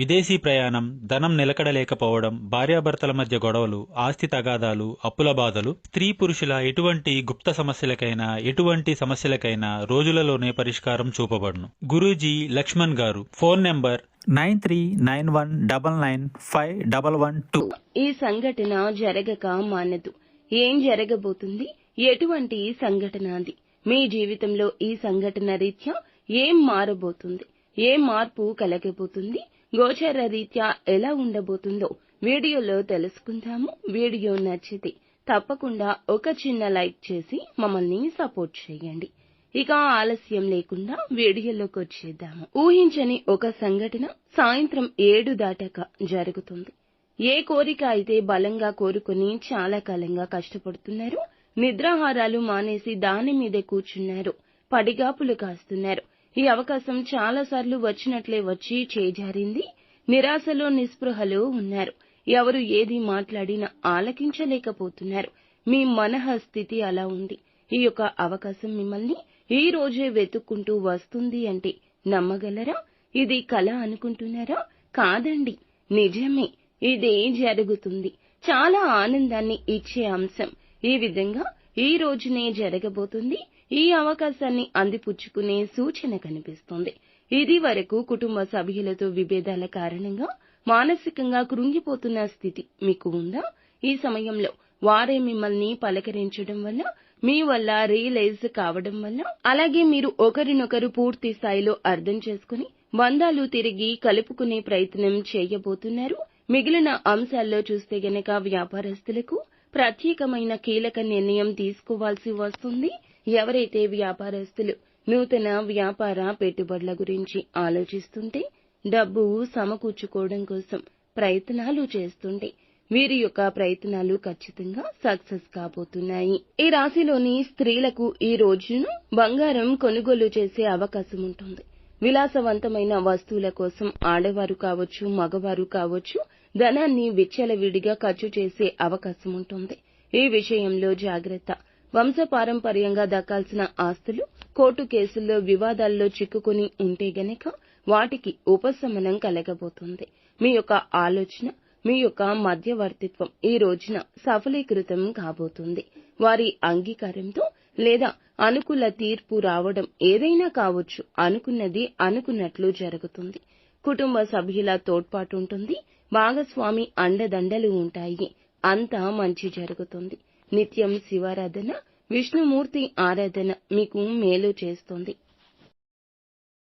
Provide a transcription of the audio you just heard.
విదేశీ ప్రయాణం ధనం నిలకడలేకపోవడం భార్యాభర్తల మధ్య గొడవలు ఆస్తి తగాదాలు అప్పుల బాధలు స్త్రీ పురుషుల ఎటువంటి గుప్త సమస్యలకైనా ఎటువంటి సమస్యలకైనా రోజులలోనే పరిష్కారం చూపబడును. గురూజీ లక్ష్మణ్ గారు phone number nine three nine one double nine five double one two. ఈ సంఘటన జరగక మానదు. ఏం జరగబోతుంది? ఎటువంటి సంఘటన అది మీ జీవితంలో ఈ సంఘటన రీత్యా ఏం మారబోతుంది? ఏ మార్పు కలగబోతుంది? గోచర రీత్యా ఎలా ఉండబోతుందో వీడియోలో తెలుసుకుందాము. వీడియో నచ్చితే తప్పకుండా ఒక చిన్న లైక్ చేసి మమ్మల్ని సపోర్ట్ చేయండి. ఇక ఆలస్యం లేకుండా వీడియోలోకి వచ్చేద్దాము. ఊహించని ఒక సంఘటన సాయంత్రం ఏడు దాటాక జరుగుతుంది. ఏ కోరిక అయితే బలంగా కోరుకుని చాలా కాలంగా కష్టపడుతున్నారు నిద్రాహారాలు మానేసి దాని మీదే కూర్చున్నారు పడిగాపులు కాస్తున్నారు. ఈ అవకాశం చాలా సార్లు వచ్చినట్లే వచ్చి చేజారింది. నిరాశలో నిస్పృహలో ఉన్నారు. ఎవరు ఏది మాట్లాడినా ఆలకించలేకపోతున్నారు. మీ మనః స్థితి అలా ఉంది. ఈ యొక్క అవకాశం మిమ్మల్ని ఈ రోజే వెతుక్కుంటూ వస్తుంది అంటే నమ్మగలరా? ఇది కళ అనుకుంటున్నారా? కాదండి. నిజమే. ఇదే జరుగుతుంది. చాలా ఆనందాన్ని ఇచ్చే అంశం. ఈ విధంగా ఈ రోజునే జరగబోతుంది. ఈ అవకాశాన్ని అందిపుచ్చుకునే సూచన కనిపిస్తుంది. ఇది వరకు కుటుంబ సభ్యులతో విభేదాల కారణంగా మానసికంగా కృంగిపోతున్న స్థితి మీకు ఉందా? ఈ సమయంలో వారే మిమ్మల్ని పలకరించడం వల్ల మీ వల్ల రియలైజ్ కావడం వల్ల అలాగే మీరు ఒకరినొకరు పూర్తి స్థాయిలో అర్థం చేసుకుని బంధాలు తిరిగి కలుపుకునే ప్రయత్నం చేయబోతున్నారు. మిగిలిన అంశాల్లో చూస్తే గనక వ్యాపారస్తులకు ప్రత్యేకమైన కీలక నిర్ణయం తీసుకోవాల్సి వస్తుంది. ఎవరైతే వ్యాపారస్తులు నూతన వ్యాపార పెట్టుబడుల గురించి ఆలోచిస్తుంటే డబ్బు సమకూర్చుకోవడం కోసం ప్రయత్నాలు చేస్తుంటే వీరి యొక్క ప్రయత్నాలు ఖచ్చితంగా సక్సెస్ కాబోతున్నాయి. ఈ రాశిలోని స్త్రీలకు ఈ రోజును బంగారం కొనుగోలు చేసే అవకాశం ఉంటుంది. విలాసవంతమైన వస్తువుల కోసం ఆడవారు కావచ్చు మగవారు కావచ్చు ధనాన్ని విచ్చలవిడిగా ఖర్చు చేసే అవకాశం ఉంటుంది. ఈ విషయంలో జాగ్రత్త. వంశపారంపర్యంగా దక్కాల్సిన ఆస్తులు కోర్టు కేసుల్లో వివాదాల్లో చిక్కుకుని ఉంటే గనక వాటికి ఉపశమనం కలగబోతుంది. మీ యొక్క ఆలోచన మీ యొక్క మధ్యవర్తిత్వం ఈ రోజున సఫలీకృతం కాబోతుంది. వారి అంగీకారంతో లేదా అనుకూల తీర్పు రావడం ఏదైనా కావచ్చు అనుకున్నది అనుకున్నట్లు జరుగుతుంది. కుటుంబ సభ్యుల తోడ్పాటు ఉంటుంది భాగస్వామి అండదండలు ఉంటాయి. అంతా మంచి జరుగుతుంది. నిత్యం శివారాధన విష్ణుమూర్తి ఆరాధన మీకు మేలు చేస్తుంది.